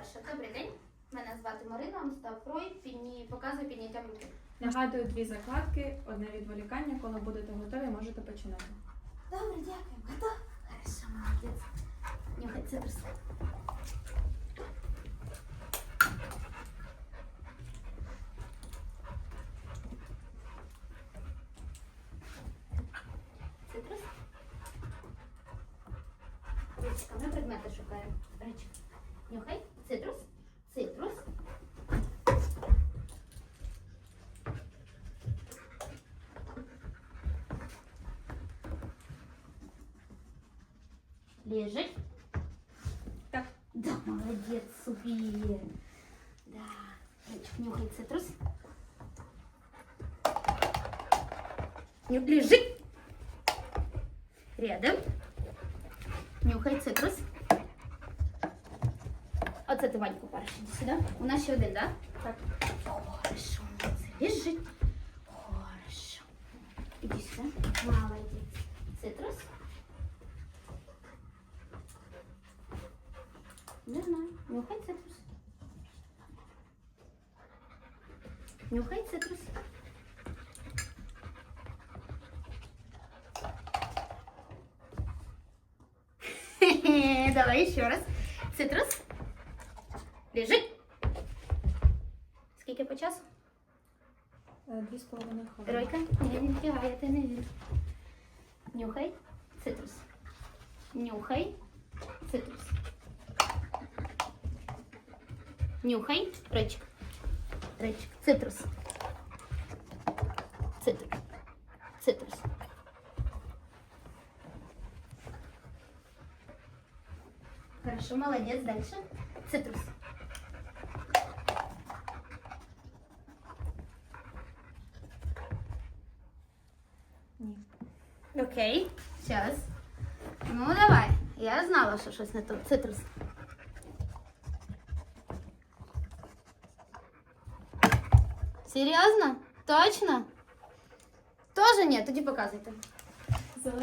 Хорошо, добрий день. Мене звати Марина, Амстав Фройд. Підні... Показую підняттям руки. Нагадую дві закладки, одне відволікання. Коли будете готові, можете починати. Добре, дякую. Готов? Хорошо, молодець. Нюхай цитрус. Цитрус. Ми предмети шукаємо. Ручка. Нюхай. Цитрус. Цитрус. Лежить. Так. Да, молодец, супер. Да. Нюхай цитрус. Лежит. Рядом. Нюхай цитрус. Оце ти Ваньку. Іди Сюди. У нас ще один, так? Так. Хорошо. Лежит. Хорошо. Иди сюда. Молодец. Цитрус. Не знаю. Нюхай цитрус. Нюхай цитрус. Давай еще раз. Цитрус. Лежить. Скільки по часу? Е, Дві з половиною хвилини. Ройка? Ні, не фіга, я не вірю. Нюхай. Цитрус. Нюхай. Цитрус. Нюхай. Ройчик. Ройчик. Цитрус. Цитрус. Цитрус. Хорошо, молодец. Дальше. Цитрус. Ні. Окей, сейчас. Ну, давай. Я знала, що щось не то. Цитрус. Серйозно? Точно? Тоже ні, тоді показуйте.